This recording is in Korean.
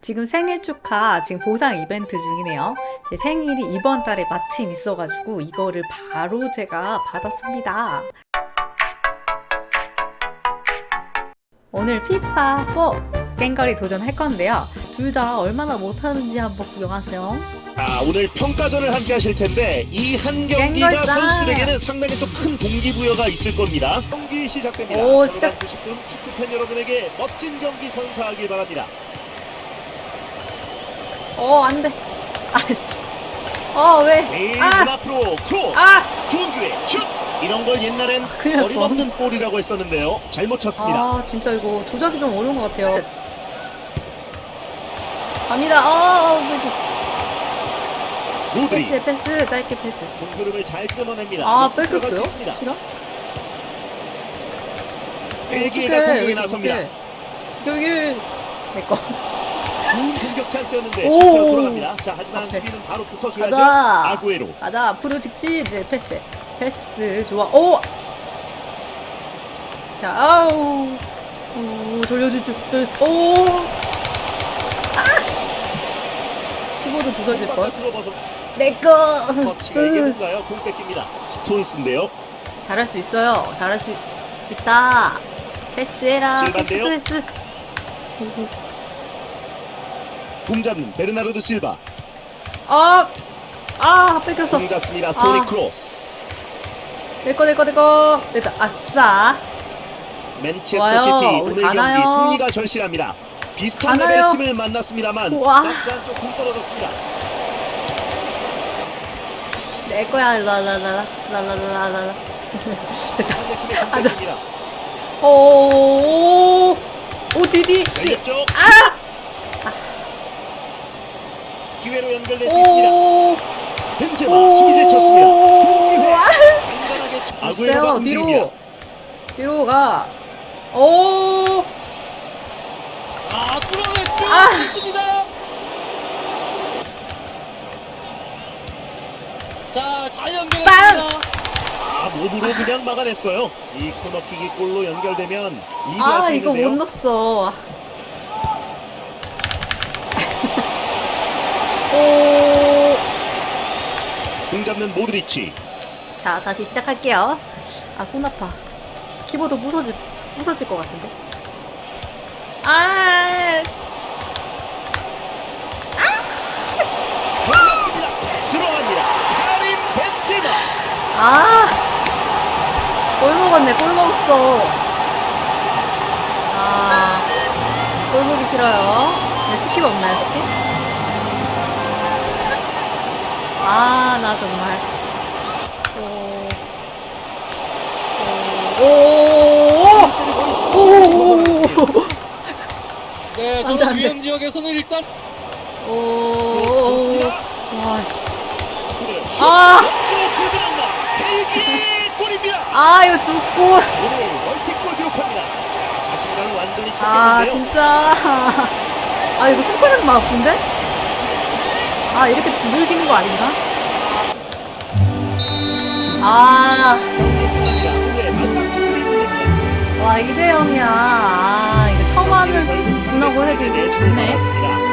지금 생일 축하 지금 보상 이벤트 중이네요. 제 생일이 이번 달에 마침 있어가지고 이거를 바로 제가 받았습니다. 오늘 피파 4 깽거리 도전할 건데요. 둘 다 얼마나 못하는지 한번 구경하세요. 아, 오늘 평가전을 함께 하실 텐데 이 한 경기가 깽걸짱. 선수들에게는 상당히 또 큰 동기부여가 있을 겁니다. 경기 시작됩니다. 오, 시작. 90분 축구팬 여러분에게 멋진 경기 선사하길 바랍니다. 어, 안 돼. 아씨. 어, 왜? 아! 문 앞으로 크로스 아! 좋은 기회 슛 이런 걸 옛날엔 큰일 날 어림없는 볼이라고 했었는데요. 잘못 쳤습니다. 아, 진짜 이거 조작이 좀 어려운 것 같아요. 갑니다. 어, 그지. 로드리 패스, 패스, 짧게 패스. 공흐름을 잘 끊어냅니다. 아, 역습 들어갈 수 뺏겼어요? 있습니다. 싫어? 벨기에가 공격에 나섭니다. 여기 내 거. 좋은 공격 찬스였는데 오. 실패로 돌아갑니다. 자, 하지만 앞에. 수비는 바로 붙어줘야죠. 가자. 아구에로. 가자. 앞으로 직진. 네, 패스. 패스. 좋아. 오! 자, 아우. 오, 돌려주죠. 오! 아! 키보드 부서질 뻔. 바깥으로 벗어 내 거. 터치가 이게 뭔가요? 공 뺏깁니다. 스톤스인데요. 잘할 수 있어요. 잘할 수 있다. 패스해라. 패스, 질반데요? 패스. 오, 공 잡는 베르나르도 실바. 아! 아, 뺏겼어. 공 잡습니다. 토니 아. 크로스. 내꺼, 내꺼, 내꺼. 됐다. 아싸. 맨체스터. 시티 우리 오늘 가나요? 경기 승리가 절실합니다. 비슷한 가나요? 레벨 팀을 만났습니다만 우와. 박스 한쪽 공 떨어졌습니다. 내 거야. 라라라라. 라라라라라. 상대팀의 공 아, 저- 뺏깁니다. 오, 오, 디디. 열렸죠? 아! 기회로 연결될 수 있습니다. 오, 벤제마 수비에 쳤습니다. 아! 움직입니다. 뒤로. 뒤로 가. 오, 아, 뚫어냈죠. 아. 자, 잘 연결했습니다. 아, 몸으로 그냥 막아냈어요. 이 코너킥이 골로 연결되면 아, 수 이거. 못 넣었어. 오, 공 잡는 모드리치. 자, 다시 시작할게요. 아, 손 아파. 키보드 부서질, 부서질 것 같은데. 아, 들어갑니다. 들어갑니다. 카림 벤제마. 아, 골 먹었네, 골 먹었어. 아, 골 먹기 싫어요. 네, 스킵 없나요, 스킵? 아, 나 정말. 오, 오, 오, 오, 오, 네, 안 돼, 저는 안 돼. 위험 지역에서는 일단 오, 오, 와, 씨. 아. 아! 벨기에 골입니다. 아, 이거 두 골. 오늘 멀티골 기록합니다. 자, 자신감을 완전히 아 찾겠는데요. 진짜 아 이거 손가락만 아픈데? 아 이렇게 두들기는 거 아닌가? 불립니다. 2대 0이야 아 이거 처음 하는 분하고 해도 좋네